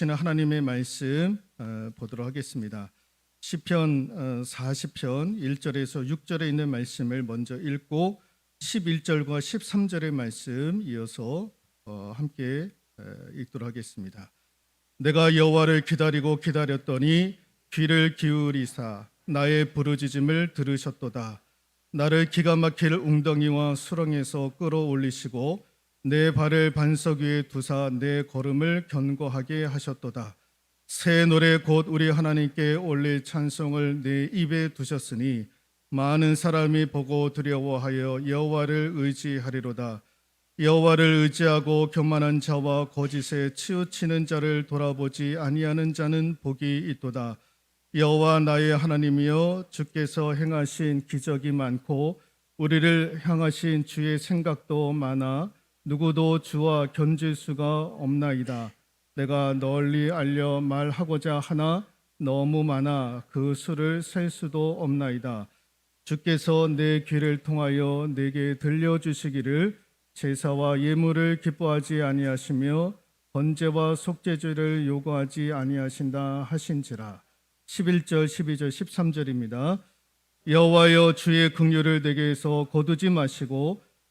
주시는 하나님의 말씀 어, 보도록 하겠습니다. 시편 어, 40편 1절에서 6절에 있는 말씀을 먼저 읽고 11절과 13절의 말씀 이어서 어, 함께 어, 읽도록 하겠습니다. 내가 여호와를 기다리고 기다렸더니 귀를 기울이사 나의 부르짖음을 들으셨도다. 나를 기가 막힐 웅덩이와 수렁에서 끌어올리시고 내 발을 반석 위에 두사 내 걸음을 견고하게 하셨도다. 새 노래 곧 우리 하나님께 올릴 찬송을 내 입에 두셨으니 많은 사람이 보고 두려워하여 여호와를 의지하리로다. 여호와를 의지하고 교만한 자와 거짓에 치우치는 자를 돌아보지 아니하는 자는 복이 있도다. 여호와 나의 하나님이여 주께서 행하신 기적이 많고 우리를 향하신 주의 생각도 많아 누구도 주와 견질 수가 없나이다. 내가 널리 알려 말하고자 하나 너무 많아 그 수를 셀 수도 없나이다. 주께서 내 귀를 통하여 내게 들려주시기를 제사와 예물을 기뻐하지 아니하시며 번제와 속죄제를 요구하지 아니하신다 하신지라. 11절, 12절, 13절입니다. 여호와여 주의 긍휼을 내게서 거두지 마시고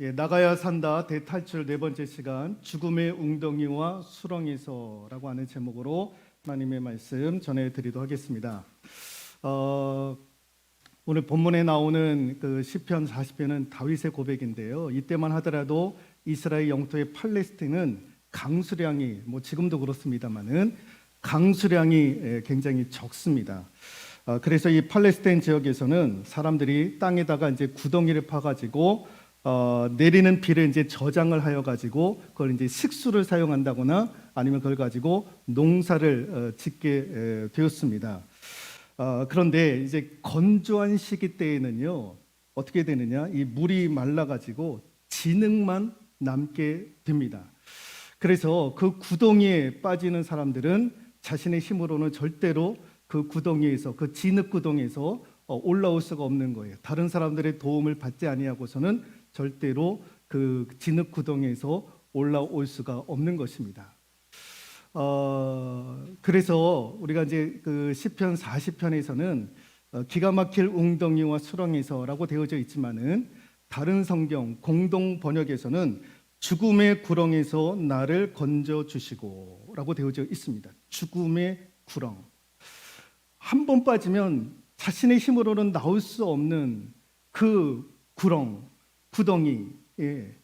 예, 나가야 산다 대탈출 네 번째 시간 죽음의 웅덩이와 수렁에서라고 하는 제목으로 하나님의 말씀 전해드리도록 하겠습니다. 어, 오늘 본문에 나오는 그 시편 40편은 다윗의 고백인데요. 이때만 하더라도 이스라엘 영토의 팔레스틴은 강수량이 뭐 지금도 그렇습니다만은 강수량이 예, 굉장히 적습니다. 어, 그래서 이 팔레스타인 지역에서는 사람들이 땅에다가 이제 구덩이를 파가지고 어, 내리는 비를 이제 저장을 하여 가지고 그걸 이제 식수를 사용한다거나 아니면 그걸 가지고 농사를 어, 짓게 에, 되었습니다. 어, 그런데 이제 건조한 시기 때에는요 어떻게 되느냐 이 물이 말라 가지고 진흙만 남게 됩니다. 그래서 그 구덩이에 빠지는 사람들은 자신의 힘으로는 절대로 그 구덩이에서 그 진흙 구덩이에서 어, 올라올 수가 없는 거예요. 다른 사람들의 도움을 받지 아니하고서는 절대로 그 진흙 구덩이에서 올라올 수가 없는 것입니다. 어, 그래서 우리가 이제 그 시편 40편에서는 어, 기가 막힐 웅덩이와 수렁에서라고 되어져 있지만은 다른 성경 공동 번역에서는 죽음의 구렁에서 나를 건져 주시고라고 되어져 있습니다. 죽음의 구렁. 한 번 빠지면 자신의 힘으로는 나올 수 없는 그 구렁, 구덩이, 예.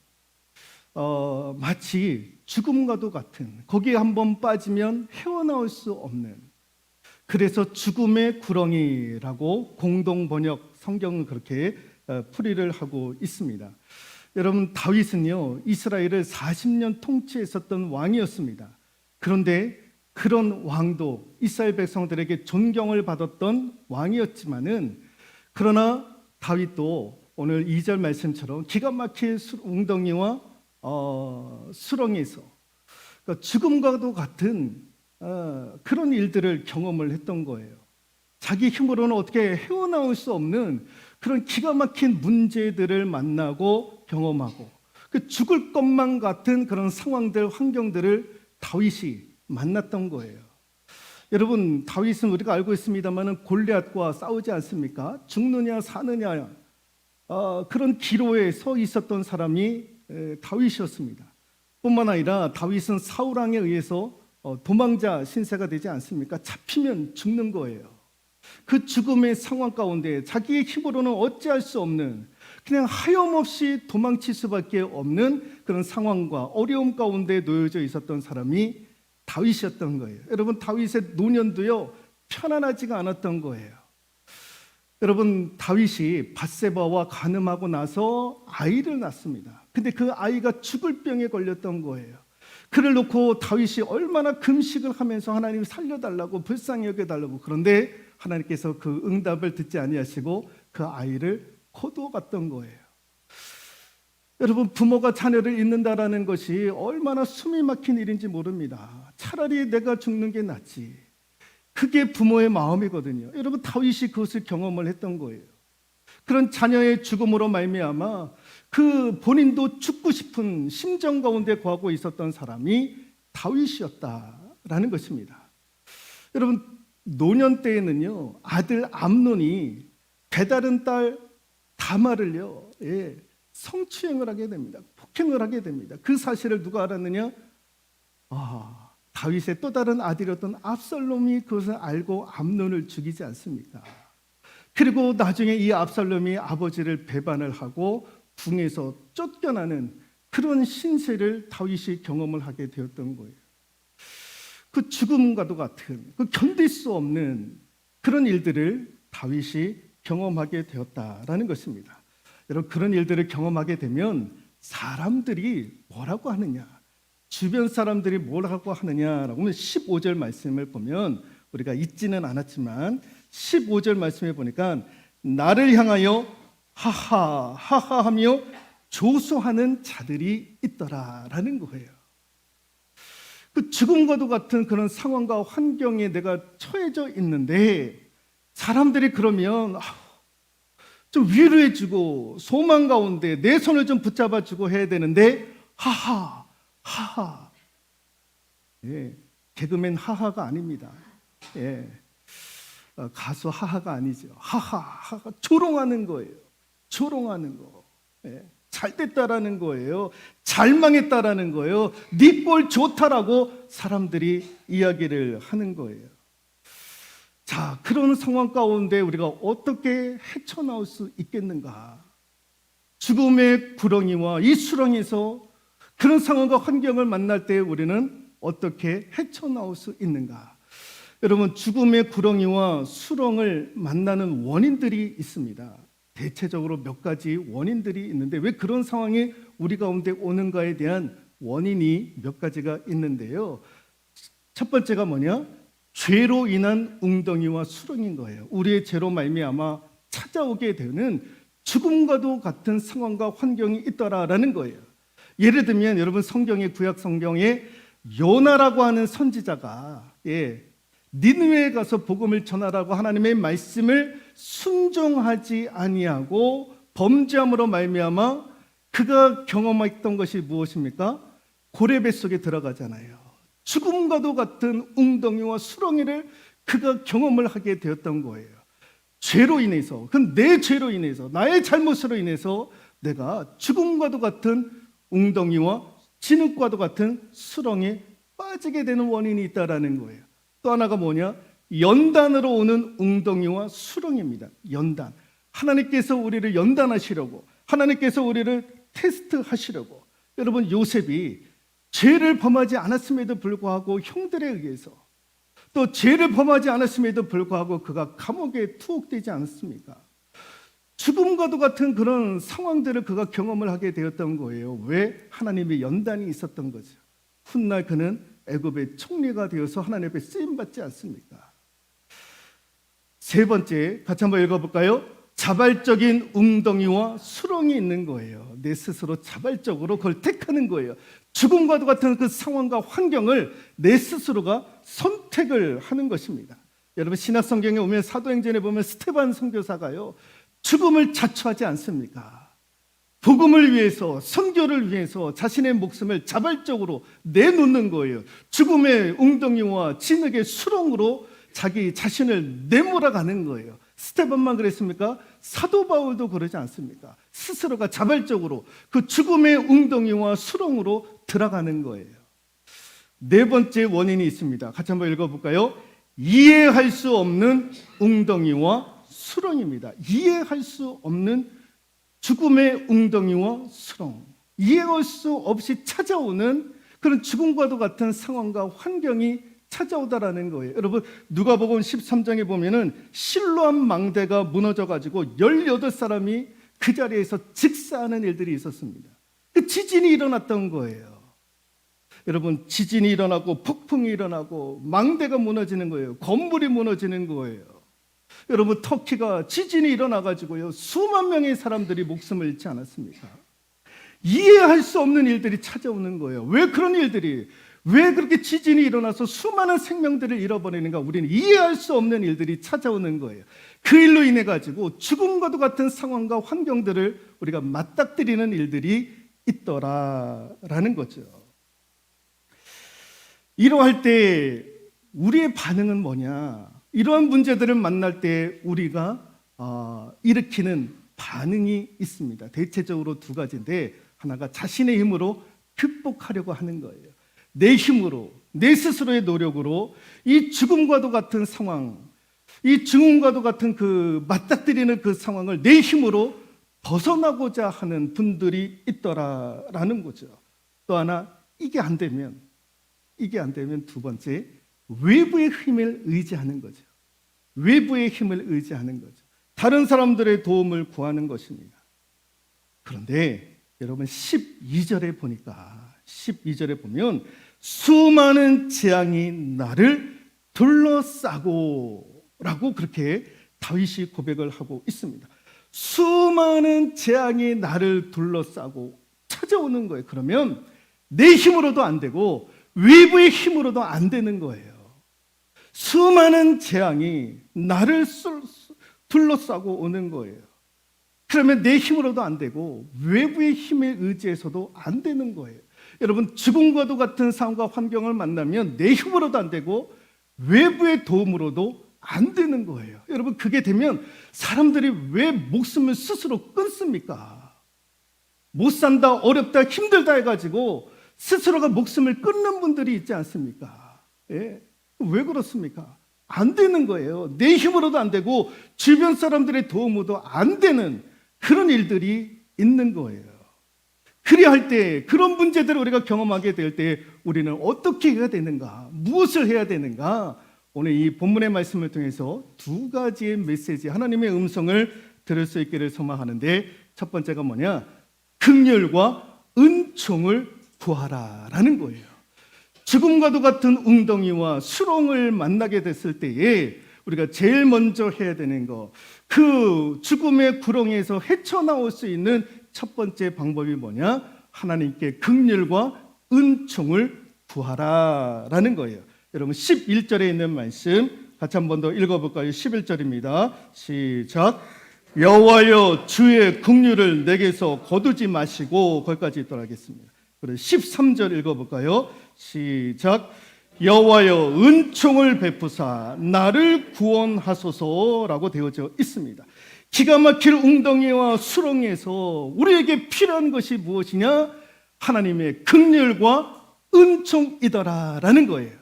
어, 마치 죽음과도 같은 거기에 한번 빠지면 헤어나올 수 없는 그래서 죽음의 구렁이라고 공동 번역 성경은 그렇게 어, 풀이를 하고 있습니다. 여러분 다윗은요 이스라엘을 40년 통치했었던 왕이었습니다. 그런데 그런 왕도 이스라엘 백성들에게 존경을 받았던 왕이었지만은 그러나 다윗도 오늘 2절 말씀처럼 기가 막힌 웅덩이와 어, 수렁에서 그러니까 죽음과도 같은 어, 그런 일들을 경험을 했던 거예요. 자기 힘으로는 어떻게 헤어나올 수 없는 그런 기가 막힌 문제들을 만나고 경험하고 그 죽을 것만 같은 그런 상황들, 환경들을 다윗이 만났던 거예요. 여러분 다윗은 우리가 알고 있습니다만은 골리앗과 싸우지 않습니까? 죽느냐 사느냐 어, 그런 기로에 서 있었던 사람이 에, 다윗이었습니다. 뿐만 아니라 다윗은 사울 왕에 의해서 어, 도망자 신세가 되지 않습니까? 잡히면 죽는 거예요. 그 죽음의 상황 가운데 자기의 힘으로는 어찌할 수 없는 그냥 하염없이 도망칠 수밖에 없는 그런 상황과 어려움 가운데 놓여져 있었던 사람이 다윗이었던 거예요. 여러분 다윗의 노년도요 편안하지가 않았던 거예요. 여러분 다윗이 바세바와 간음하고 나서 아이를 낳습니다. 근데 그 아이가 죽을 병에 걸렸던 거예요. 그를 놓고 다윗이 얼마나 금식을 하면서 하나님 살려달라고 불쌍히 여겨달라고 그런데 하나님께서 그 응답을 듣지 아니하시고 그 아이를 거두어 갔던 거예요. 여러분 부모가 자녀를 잃는다라는 것이 얼마나 숨이 막힌 일인지 모릅니다. 차라리 내가 죽는 게 낫지. 그게 부모의 마음이거든요. 여러분 다윗이 그것을 경험을 했던 거예요. 그런 자녀의 죽음으로 말미암아 그 본인도 죽고 싶은 심정 가운데 거하고 있었던 사람이 다윗이었다라는 것입니다. 여러분 노년 때에는요 아들 암논이 배다른 딸 다말을요 예, 성추행을 하게 됩니다. 폭행을 하게 됩니다. 그 사실을 누가 알았느냐? 아 다윗의 또 다른 아들이었던 압살롬이 그것을 알고 암논을 죽이지 않습니까? 그리고 나중에 이 압살롬이 아버지를 배반을 하고 궁에서 쫓겨나는 그런 신세를 다윗이 경험을 하게 되었던 거예요. 그 죽음과도 같은 그 견딜 수 없는 그런 일들을 다윗이 경험하게 되었다라는 것입니다. 여러분 그런 일들을 경험하게 되면 사람들이 뭐라고 하느냐, 주변 사람들이 뭐라고 하느냐라고 하면 15절 말씀을 보면 우리가 잊지는 않았지만 15절 말씀에 보니까 나를 향하여 하하 하하 하며 조소하는 자들이 있더라라는 거예요. 그 죽음과도 같은 그런 상황과 환경에 내가 처해져 있는데 사람들이 그러면 좀 위로해주고 소망 가운데 내 손을 좀 붙잡아주고 해야 되는데 하하 하하 예, 개그맨 하하가 아닙니다. 예, 어, 가수 하하가 아니죠. 하하 하하 조롱하는 거예요. 조롱하는 거. 예. 잘 됐다라는 거예요. 잘 망했다라는 거예요. 네꼴 좋다라고 사람들이 이야기를 하는 거예요. 자, 그런 상황 가운데 우리가 어떻게 헤쳐나올 수 있겠는가? 죽음의 구렁이와 이 수렁에서 그런 상황과 환경을 만날 때 우리는 어떻게 헤쳐나올 수 있는가? 여러분, 죽음의 구렁이와 수렁을 만나는 원인들이 있습니다. 대체적으로 몇 가지 원인들이 있는데 왜 그런 상황이 우리 가운데 오는가에 대한 원인이 몇 가지가 있는데요. 첫 번째가 뭐냐? 죄로 인한 웅덩이와 수렁인 거예요. 우리의 죄로 말미암아 찾아오게 되는 죽음과도 같은 상황과 환경이 있더라라는 거예요. 예를 들면 여러분 성경의 구약 성경에 요나라고 하는 선지자가 예, 니느웨에 가서 복음을 전하라고 하나님의 말씀을 순종하지 아니하고 범죄함으로 말미암아 그가 경험했던 것이 무엇입니까? 고레배 속에 들어가잖아요. 죽음과도 같은 웅덩이와 수렁이를 그가 경험을 하게 되었던 거예요. 죄로 인해서, 그건 내 죄로 인해서, 나의 잘못으로 인해서 내가 죽음과도 같은 웅덩이와 진흙과도 같은 수렁에 빠지게 되는 원인이 있다라는 거예요. 또 하나가 뭐냐? 연단으로 오는 웅덩이와 수렁입니다. 연단. 하나님께서 우리를 연단하시려고, 하나님께서 우리를 테스트하시려고. 여러분 요셉이 죄를 범하지 않았음에도 불구하고 형들에 의해서 또 죄를 범하지 않았음에도 불구하고 그가 감옥에 투옥되지 않았습니까? 죽음과도 같은 그런 상황들을 그가 경험을 하게 되었던 거예요. 왜 하나님의 연단이 있었던 거죠. 훗날 그는 애굽의 총리가 되어서 하나님 앞에 쓰임 받지 않습니까? 세 번째 같이 한번 읽어볼까요? 자발적인 웅덩이와 수렁이 있는 거예요. 내 스스로 자발적으로 그걸 택하는 거예요. 죽음과도 같은 그 상황과 환경을 내 스스로가 선택을 하는 것입니다. 여러분 신약 성경에 오면 사도행전에 보면 스테반 선교사가요 죽음을 자초하지 않습니까? 복음을 위해서 선교를 위해서 자신의 목숨을 자발적으로 내놓는 거예요. 죽음의 웅덩이와 진흙의 수렁으로 자기 자신을 내몰아가는 거예요. 스테반만 그랬습니까? 사도 바울도 그러지 않습니까? 스스로가 자발적으로 그 죽음의 웅덩이와 수렁으로 들어가는 거예요. 네 번째 원인이 있습니다. 같이 한번 읽어볼까요? 이해할 수 없는 웅덩이와 수렁입니다. 이해할 수 없는 죽음의 웅덩이와 수렁. 이해할 수 없이 찾아오는 그런 죽음과도 같은 상황과 환경이 찾아오다라는 거예요. 여러분 누가복음 13장에 보면은 실로암 망대가 무너져 가지고 18사람이 그 자리에서 직사하는 일들이 있었습니다. 그 지진이 일어났던 거예요. 여러분 지진이 일어나고 폭풍이 일어나고 망대가 무너지는 거예요. 건물이 무너지는 거예요. 여러분 터키가 지진이 일어나 가지고요 수만 명의 사람들이 목숨을 잃지 않았습니까? 이해할 수 없는 일들이 찾아오는 거예요. 왜 그런 일들이 왜 그렇게 지진이 일어나서 수많은 생명들을 잃어버리는가 우리는 이해할 수 없는 일들이 찾아오는 거예요. 그 일로 인해 가지고 죽음과도 같은 상황과 환경들을 우리가 맞닥뜨리는 일들이 있더라라는 거죠. 이러할 때 우리의 반응은 뭐냐? 이러한 문제들을 만날 때 우리가 어, 일으키는 반응이 있습니다. 대체적으로 두 가지인데 하나가 자신의 힘으로 극복하려고 하는 거예요. 내 힘으로 내 스스로의 노력으로 이 죽음과도 같은 상황, 이 죽음과도 같은 그 맞닥뜨리는 그 상황을 내 힘으로 벗어나고자 하는 분들이 있더라라는 거죠. 또 하나 이게 안 되면 이게 안 되면 두 번째 외부의 힘을 의지하는 거죠. 외부의 힘을 의지하는 거죠. 다른 사람들의 도움을 구하는 것입니다. 그런데 여러분 12절에 보니까 12절에 보면 수많은 재앙이 나를 둘러싸고 라고 그렇게 다윗이 고백을 하고 있습니다. 수많은 재앙이 나를 둘러싸고 찾아오는 거예요. 그러면 내 힘으로도 안 되고 외부의 힘으로도 안 되는 거예요. 수많은 재앙이 나를 쏠- 둘러싸고 오는 거예요. 그러면 내 힘으로도 안 되고 외부의 힘에 의지해서도 안 되는 거예요. 여러분 죽음과도 같은 상황과 환경을 만나면 내 힘으로도 안 되고 외부의 도움으로도 안 되는 거예요. 여러분 그게 되면 사람들이 왜 목숨을 스스로 끊습니까? 못 산다, 어렵다, 힘들다 해가지고 스스로가 목숨을 끊는 분들이 있지 않습니까? 예? 왜 그렇습니까? 안 되는 거예요. 내 힘으로도 안 되고 주변 사람들의 도움으로도 안 되는 그런 일들이 있는 거예요. 그래야 할 때, 그런 문제들을 우리가 경험하게 될 때 우리는 어떻게 해야 되는가? 무엇을 해야 되는가? 오늘 이 본문의 말씀을 통해서 두 가지의 메시지, 하나님의 음성을 들을 수 있기를 소망하는데 첫 번째가 뭐냐? 극렬과 은총을 구하라 라는 거예요. 죽음과도 같은 웅덩이와 수렁을 만나게 됐을 때에 우리가 제일 먼저 해야 되는 거, 그 죽음의 구렁에서 헤쳐나올 수 있는 첫 번째 방법이 뭐냐? 하나님께 극렬과 은총을 구하라 라는 거예요. 여러분 11절에 있는 말씀 같이 한 번 더 읽어볼까요? 11절입니다. 시작. 여호와여 주의 긍휼을 내게서 거두지 마시고 거기까지 있도록 하겠습니다. 그리고 13절 읽어볼까요? 시작. 여호와여 은총을 베푸사 나를 구원하소서라고 되어져 있습니다. 기가 막힐 웅덩이와 수렁에서 우리에게 필요한 것이 무엇이냐? 하나님의 극렬과 은총이더라라는 거예요.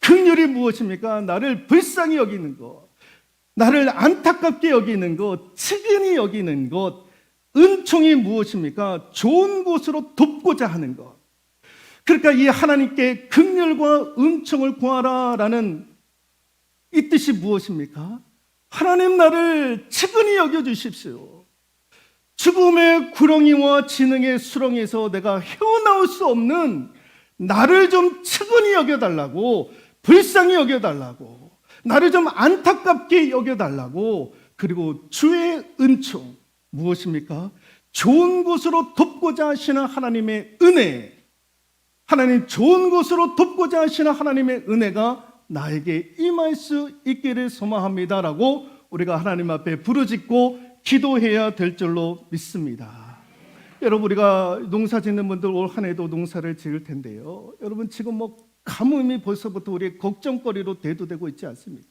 극렬이 무엇입니까? 나를 불쌍히 여기는 것, 나를 안타깝게 여기는 것, 측은히 여기는 것, 은총이 무엇입니까? 좋은 곳으로 돕고자 하는 것. 그러니까 이 하나님께 극렬과 은총을 구하라라는 이 뜻이 무엇입니까? 하나님 나를 측은히 여겨 주십시오. 죽음의 구렁이와 지능의 수렁에서 내가 헤어나올 수 없는 나를 좀 측은히 여겨 달라고 불쌍히 여겨 달라고 나를 좀 안타깝게 여겨 달라고 그리고 주의 은총 무엇입니까? 좋은 곳으로 돕고자 하시는 하나님의 은혜 하나님 좋은 곳으로 돕고자 하시는 하나님의 은혜가 나에게 임할 수 있기를 소망합니다라고 우리가 하나님 앞에 부르짖고 기도해야 될 줄로 믿습니다. 여러분 우리가 농사 짓는 분들 올 한 해도 농사를 지을 텐데요. 여러분 지금 뭐 가뭄이 벌써부터 우리의 걱정거리로 대두되고 있지 않습니까?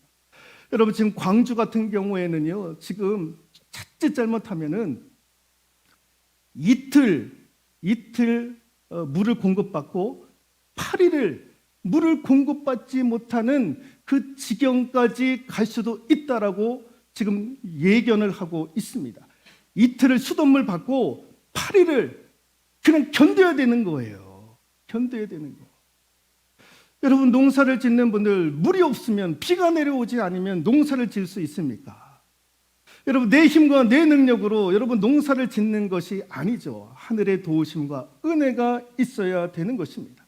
여러분 지금 광주 같은 경우에는요. 지금 자칫 잘못하면은 이틀 이틀 어, 물을 공급받고 8일을 물을 공급받지 못하는 그 지경까지 갈 수도 있다라고 지금 예견을 하고 있습니다. 이틀을 수돗물 받고 8일을 그냥 견뎌야 되는 거예요. 견뎌야 되는 거. 여러분 농사를 짓는 분들 물이 없으면 비가 내려오지 않으면 농사를 지을 수 있습니까? 여러분 내 힘과 내 능력으로 여러분 농사를 짓는 것이 아니죠. 하늘의 도우심과 은혜가 있어야 되는 것입니다.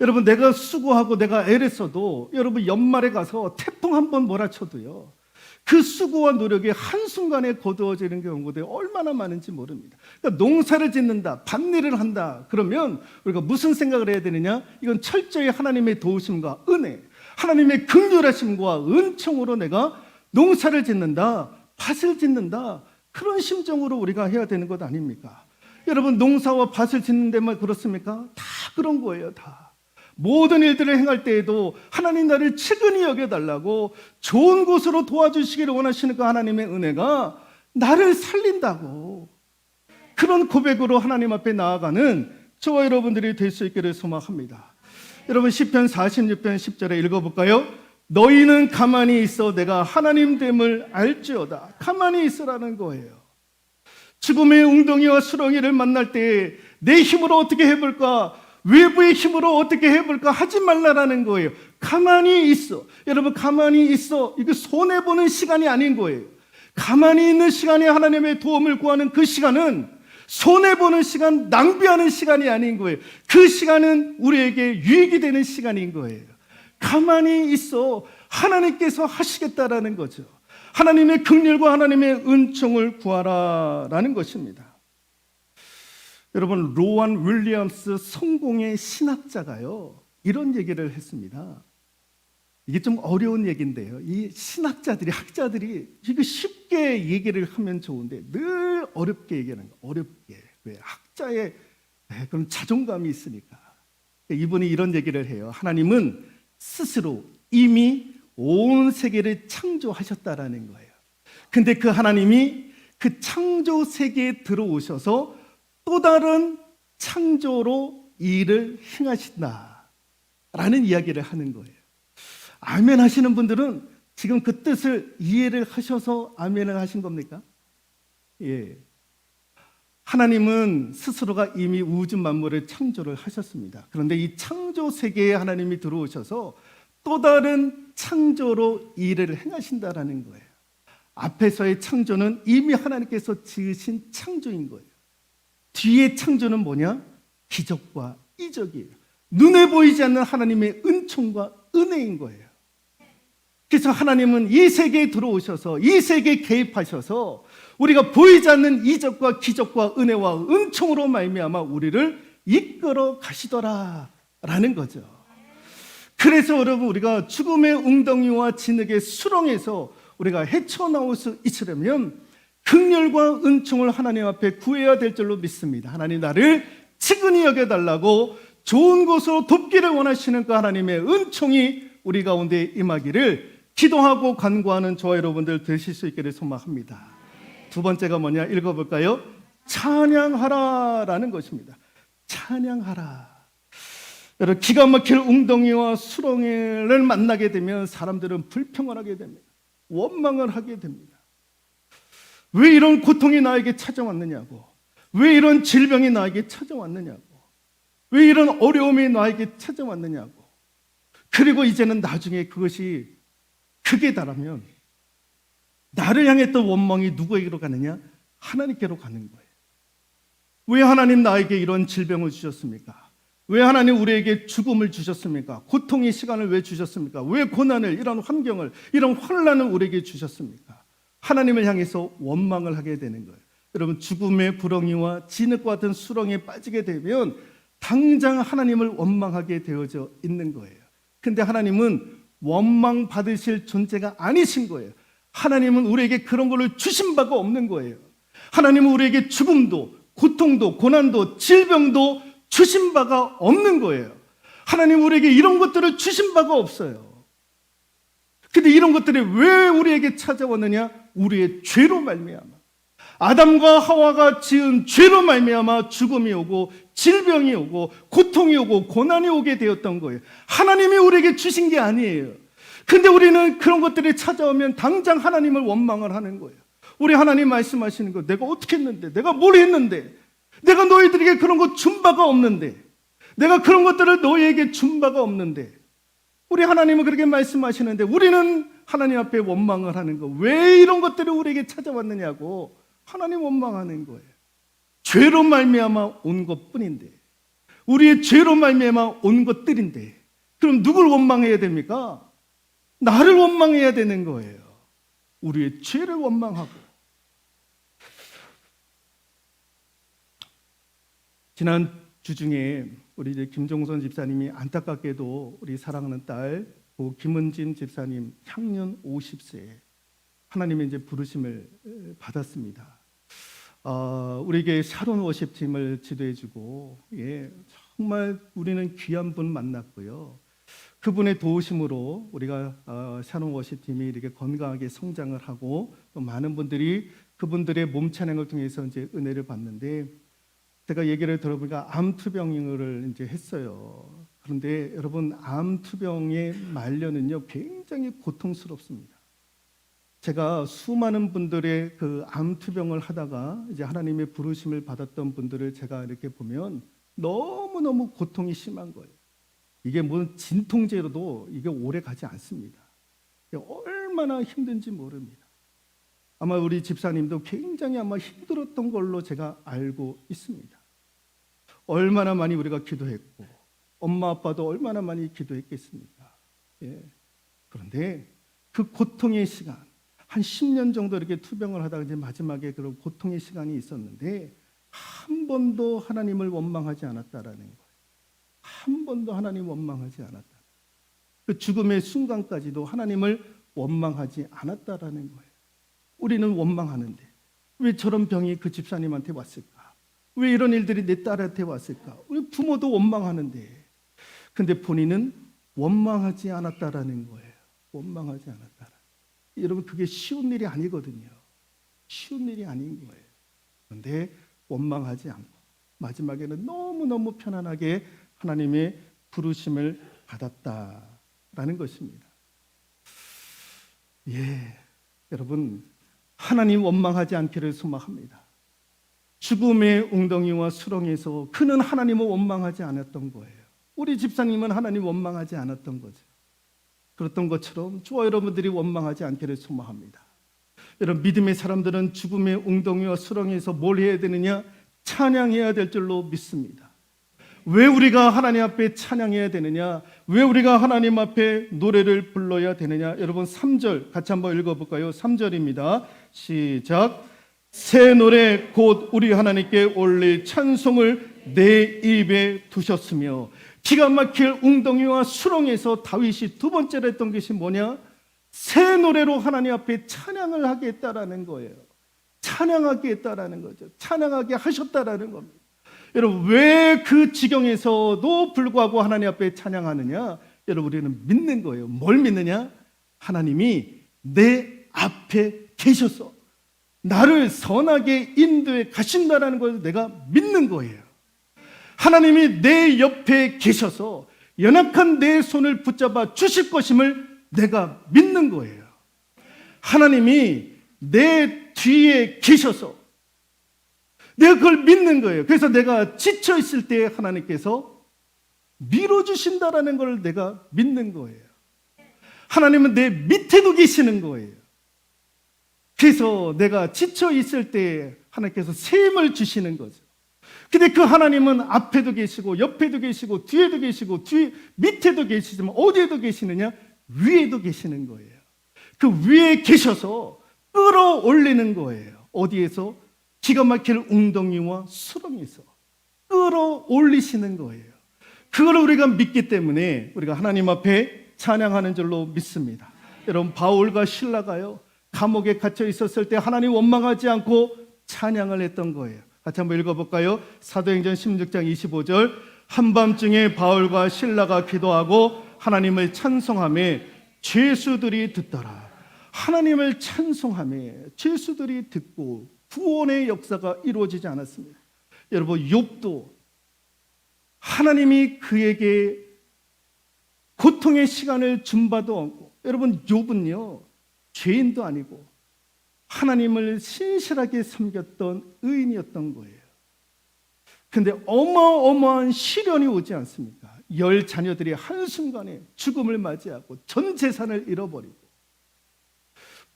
여러분 내가 수고하고 내가 애를 써도 여러분 연말에 가서 태풍 한 번 몰아쳐도요. 그 수고와 노력이 한순간에 거두어지는 경우들이 얼마나 많은지 모릅니다. 그러니까 농사를 짓는다, 밭일을 한다, 그러면 우리가 무슨 생각을 해야 되느냐? 이건 철저히 하나님의 도우심과 은혜, 하나님의 긍휼하심과 은총으로 내가 농사를 짓는다, 밭을 짓는다, 그런 심정으로 우리가 해야 되는 것 아닙니까? 여러분, 농사와 밭을 짓는 데만 그렇습니까? 다 그런 거예요, 다. 모든 일들을 행할 때에도 하나님 나를 측은히 여겨달라고 좋은 곳으로 도와주시기를 원하시는 그 하나님의 은혜가 나를 살린다고 그런 고백으로 하나님 앞에 나아가는 저와 여러분들이 될 수 있기를 소망합니다. 여러분 10편 46편 10절에 읽어볼까요? 너희는 가만히 있어 내가 하나님 됨을 알지어다. 가만히 있으라는 거예요. 죽음의 웅덩이와 수렁이를 만날 때 내 힘으로 어떻게 해볼까? 외부의 힘으로 어떻게 해볼까 하지 말라라는 거예요. 가만히 있어. 여러분, 가만히 있어. 이거 손해보는 시간이 아닌 거예요. 가만히 있는 시간에 하나님의 도움을 구하는 그 시간은 손해보는 시간, 낭비하는 시간이 아닌 거예요. 그 시간은 우리에게 유익이 되는 시간인 거예요. 가만히 있어. 하나님께서 하시겠다라는 거죠. 하나님의 긍휼과 하나님의 은총을 구하라라는 것입니다. 여러분 로안 윌리엄스 성공의 신학자가요 이런 얘기를 했습니다. 이게 좀 어려운 얘기인데요. 이 신학자들이 학자들이 이거 쉽게 얘기를 하면 좋은데 늘 어렵게 얘기하는 거. 어렵게 왜 학자의 네, 그런 자존감이 있으니까 이분이 이런 얘기를 해요. 하나님은 스스로 이미 온 세계를 창조하셨다라는 거예요. 근데 그 하나님이 그 창조 세계에 들어오셔서 또 다른 창조로 일을 행하신다. 라는 이야기를 하는 거예요. 아멘 하시는 분들은 지금 그 뜻을 이해를 하셔서 아멘을 하신 겁니까? 예. 하나님은 스스로가 이미 우주 만물을 창조를 하셨습니다. 그런데 이 창조 세계에 하나님이 들어오셔서 또 다른 창조로 일을 행하신다라는 거예요. 앞에서의 창조는 이미 하나님께서 지으신 창조인 거예요. 뒤에 창조는 뭐냐? 기적과 이적이에요. 눈에 보이지 않는 하나님의 은총과 은혜인 거예요. 그래서 하나님은 이 세계에 들어오셔서 이 세계에 개입하셔서 우리가 보이지 않는 이적과 기적과 은혜와 은총으로 말미암아 우리를 이끌어 가시더라라는 거죠. 그래서 여러분 우리가 죽음의 웅덩이와 진흙의 수렁에서 우리가 헤쳐나올 수 있으려면 극렬과 은총을 하나님 앞에 구해야 될 줄로 믿습니다. 하나님 나를 측은히 여겨달라고 좋은 곳으로 돕기를 원하시는 그 하나님의 은총이 우리 가운데 임하기를 기도하고 간구하는 저와 여러분들 되실 수 있기를 소망합니다. 두 번째가 뭐냐 읽어볼까요? 찬양하라라는 것입니다. 찬양하라. 여러분 기가 막힐 웅덩이와 수렁을 만나게 되면 사람들은 불평을 하게 됩니다. 원망을 하게 됩니다. 왜 이런 고통이 나에게 찾아왔느냐고. 왜 이런 질병이 나에게 찾아왔느냐고. 왜 이런 어려움이 나에게 찾아왔느냐고. 그리고 이제는 나중에 그것이 크게 달하면 나를 향했던 원망이 누구에게로 가느냐? 하나님께로 가는 거예요. 왜 하나님 나에게 이런 질병을 주셨습니까? 왜 하나님 우리에게 죽음을 주셨습니까? 고통의 시간을 왜 주셨습니까? 왜 고난을, 이런 환경을, 이런 환란을 우리에게 주셨습니까? 하나님을 향해서 원망을 하게 되는 거예요. 여러분 죽음의 부렁이와 진흙과 같은 수렁에 빠지게 되면 당장 하나님을 원망하게 되어져 있는 거예요. 근데 하나님은 원망 받으실 존재가 아니신 거예요. 하나님은 우리에게 그런 것을 주신 바가 없는 거예요. 하나님은 우리에게 죽음도 고통도 고난도 질병도 주신 바가 없는 거예요. 하나님 우리에게 이런 것들을 주신 바가 없어요. 근데 이런 것들이 왜 우리에게 찾아왔느냐? 우리의 죄로 말미암아. 아담과 하와가 지은 죄로 말미암아 죽음이 오고 질병이 오고 고통이 오고 고난이 오게 되었던 거예요. 하나님이 우리에게 주신 게 아니에요. 근데 우리는 그런 것들이 찾아오면 당장 하나님을 원망을 하는 거예요. 우리 하나님 말씀하시는 거 내가 어떻게 했는데 내가 뭘 했는데 내가 너희들에게 그런 거준 바가 없는데 내가 그런 것들을 너희에게 준 바가 없는데 우리 하나님은 그렇게 말씀하시는데 우리는 하나님 앞에 원망을 하는 거. 왜 이런 것들이 우리에게 찾아왔느냐고 하나님 원망하는 거예요. 죄로 말미암아 온 것뿐인데 우리의 죄로 말미암아 온 것들인데 그럼 누굴 원망해야 됩니까? 나를 원망해야 되는 거예요. 우리의 죄를 원망하고 지난 주 중에 우리 이제 김종선 집사님이 안타깝게도 우리 사랑하는 딸고 김은진 집사님 향년 50세 하나님의 이제 부르심을 에, 받았습니다. 어, 우리에게 샤론 워십 팀을 지도해주고 예, 정말 우리는 귀한 분 만났고요. 그분의 도우심으로 우리가 어, 샤론 워십팀이 이렇게 건강하게 성장을 하고 또 많은 분들이 그분들의 몸 찬양을 통해서 이제 은혜를 받는데 제가 얘기를 들어보니까 암 투병을 이제 했어요. 그런데 여러분 암 투병의 말년은요 굉장히 고통스럽습니다. 제가 수많은 분들의 그 암 투병을 하다가 이제 하나님의 부르심을 받았던 분들을 제가 이렇게 보면 너무 너무 고통이 심한 거예요. 이게 무슨 진통제로도 이게 오래 가지 않습니다. 얼마나 힘든지 모릅니다. 아마 우리 집사님도 굉장히 아마 힘들었던 걸로 제가 알고 있습니다. 얼마나 많이 우리가 기도했고 엄마 아빠도 얼마나 많이 기도했겠습니까? 예. 그런데 그 고통의 시간 한 10년 정도 이렇게 투병을 하다가 이제 마지막에 그런 고통의 시간이 있었는데 한 번도 하나님을 원망하지 않았다라는 거예요. 한 번도 하나님 원망하지 않았다. 그 죽음의 순간까지도 하나님을 원망하지 않았다라는 거예요. 우리는 원망하는데 왜 저런 병이 그 집사님한테 왔을까? 왜 이런 일들이 내 딸한테 왔을까? 우리 부모도 원망하는데 근데 본인은 원망하지 않았다라는 거예요. 원망하지 않았다라. 여러분 그게 쉬운 일이 아니거든요. 쉬운 일이 아닌 거예요. 그런데 원망하지 않고 마지막에는 너무너무 편안하게 하나님의 부르심을 받았다라는 것입니다. 예. 여러분 하나님 원망하지 않기를 소망합니다. 죽음의 웅덩이와 수렁에서 그는 하나님을 원망하지 않았던 거예요. 우리 집사님은 하나님 원망하지 않았던 거죠. 그랬던 것처럼 저와 여러분들이 원망하지 않기를 소망합니다. 여러분 믿음의 사람들은 죽음의 웅덩이와 수렁에서 뭘 해야 되느냐? 찬양해야 될 줄로 믿습니다. 왜 우리가 하나님 앞에 찬양해야 되느냐? 왜 우리가 하나님 앞에 노래를 불러야 되느냐? 여러분 3절 같이 한번 읽어 볼까요? 3절입니다. 시작. 새 노래 곧 우리 하나님께 올릴 찬송을 내 입에 두셨으며 기가 막힐 웅덩이와 수렁에서 다윗이 두 번째로 했던 것이 뭐냐? 새 노래로 하나님 앞에 찬양을 하게 했다라는 거예요. 찬양하게 했다라는 거죠. 찬양하게 하셨다라는 겁니다. 여러분 왜 그 지경에서도 불구하고 하나님 앞에 찬양하느냐? 여러분 우리는 믿는 거예요. 뭘 믿느냐? 하나님이 내 앞에 계셔서 나를 선하게 인도해 가신다라는 걸 내가 믿는 거예요. 하나님이 내 옆에 계셔서 연약한 내 손을 붙잡아 주실 것임을 내가 믿는 거예요. 하나님이 내 뒤에 계셔서 내가 그걸 믿는 거예요. 그래서 내가 지쳐 있을 때 하나님께서 밀어 주신다라는 걸 내가 믿는 거예요. 하나님은 내 밑에도 계시는 거예요. 그래서 내가 지쳐 있을 때 하나님께서 샘을 주시는 거죠. 근데 그 하나님은 앞에도 계시고 옆에도 계시고 뒤에도 계시고 뒤 밑에도 계시지만 어디에도 계시느냐? 위에도 계시는 거예요. 그 위에 계셔서 끌어올리는 거예요. 어디에서? 기가 막힐 웅덩이와 수렁에서 끌어올리시는 거예요. 그걸 우리가 믿기 때문에 우리가 하나님 앞에 찬양하는 줄로 믿습니다. 여러분 바울과 신라가요 감옥에 갇혀 있었을 때 하나님 원망하지 않고 찬양을 했던 거예요. 같이 한번 읽어볼까요? 사도행전 16장 25절 한밤중에 바울과 신라가 기도하고 하나님을 찬송함에 죄수들이 듣더라. 하나님을 찬송함에 죄수들이 듣고 구원의 역사가 이루어지지 않았습니다. 여러분 욥도 하나님이 그에게 고통의 시간을 준 바도 없고 여러분 욥은요 죄인도 아니고 하나님을 신실하게 섬겼던 의인이었던 거예요. 근데 어마어마한 시련이 오지 않습니까? 열 자녀들이 한순간에 죽음을 맞이하고 전 재산을 잃어버리고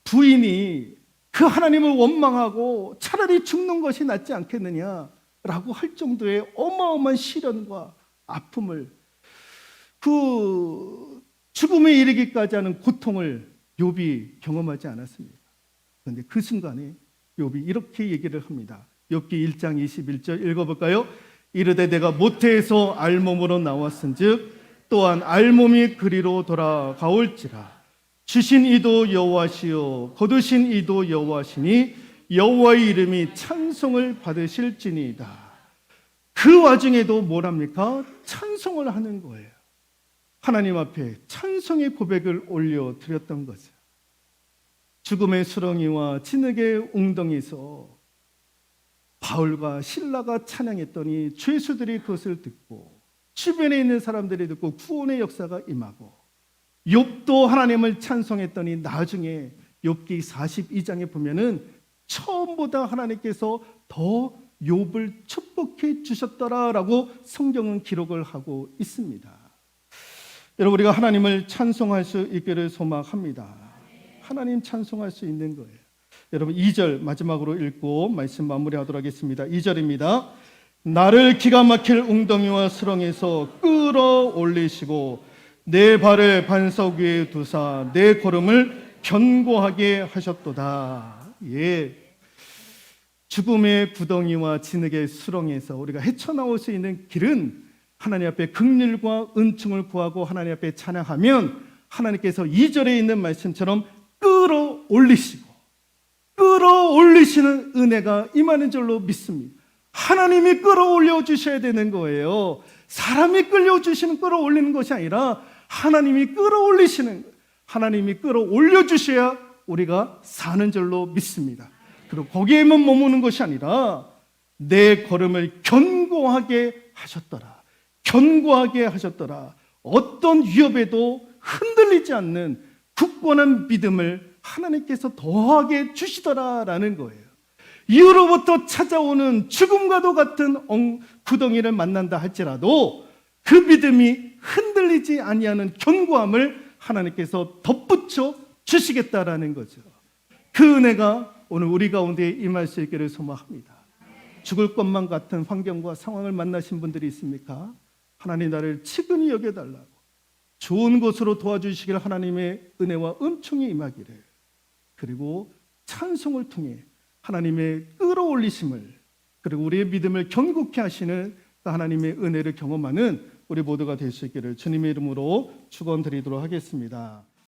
부인이 그 하나님을 원망하고 차라리 죽는 것이 낫지 않겠느냐라고 할 정도의 어마어마한 시련과 아픔을 그 죽음에 이르기까지 하는 고통을 욥이 경험하지 않았습니다. 그런데 그 순간에 욥이 이렇게 얘기를 합니다. 욥기 1장 21절 읽어볼까요? 이르되 내가 모태에서 알몸으로 나왔은즉 또한 알몸이 그리로 돌아가올지라 주신 이도 여호와시요 거두신 이도 여호와시니 여호와의 이름이 찬송을 받으실지니이다. 그 와중에도 뭐랍니까? 찬송을 하는 거예요. 하나님 앞에 찬송의 고백을 올려 드렸던 거죠. 죽음의 수렁이와 진흙의 웅덩이에서 바울과 신라가 찬양했더니 죄수들이 그것을 듣고 주변에 있는 사람들이 듣고 구원의 역사가 임하고 욥도 하나님을 찬송했더니 나중에 욥기 42장에 보면은 처음보다 하나님께서 더 욥을 축복해 주셨더라라고 성경은 기록을 하고 있습니다. 여러분 우리가 하나님을 찬송할 수 있기를 소망합니다. 하나님 찬송할 수 있는 거예요. 여러분 2절 마지막으로 읽고 말씀 마무리하도록 하겠습니다. 2절입니다. 나를 기가 막힐 웅덩이와 수렁에서 끌어올리시고 내 발을 반석 위에 두사 내 걸음을 견고하게 하셨도다. 예. 죽음의 구덩이와 진흙의 수렁에서 우리가 헤쳐나올 수 있는 길은 하나님 앞에 극률과 은총을 구하고 하나님 앞에 찬양하면 하나님께서 2절에 있는 말씀처럼 끌어올리시고 끌어올리시는 은혜가 임하는 줄로 믿습니다. 하나님이 끌어올려 주셔야 되는 거예요. 사람이 끌려 주시는 끌어올리는 것이 아니라 하나님이 끌어올리시는 거예요. 하나님이 끌어올려 주셔야 우리가 사는 줄로 믿습니다. 그리고 거기에만 머무는 것이 아니라 내 걸음을 견고하게 하셨더라. 견고하게 하셨더라. 어떤 위협에도 흔들리지 않는 굳건한 믿음을 하나님께서 더하게 주시더라라는 거예요. 이후로부터 찾아오는 죽음과도 같은 엉- 구덩이를 만난다 할지라도 그 믿음이 흔들리지 아니하는 견고함을 하나님께서 덧붙여 주시겠다라는 거죠. 그 은혜가 오늘 우리 가운데 임할 수 있기를 소망합니다. 죽을 것만 같은 환경과 상황을 만나신 분들이 있습니까? 하나님 나를 치근히 여겨달라고 좋은 곳으로 도와주시길 하나님의 은혜와 은총이 임하기를 그리고 찬송을 통해 하나님의 끌어올리심을 그리고 우리의 믿음을 견고케 하시는 그 하나님의 은혜를 경험하는 우리 모두가 될 수 있기를 주님의 이름으로 축원드리도록 하겠습니다.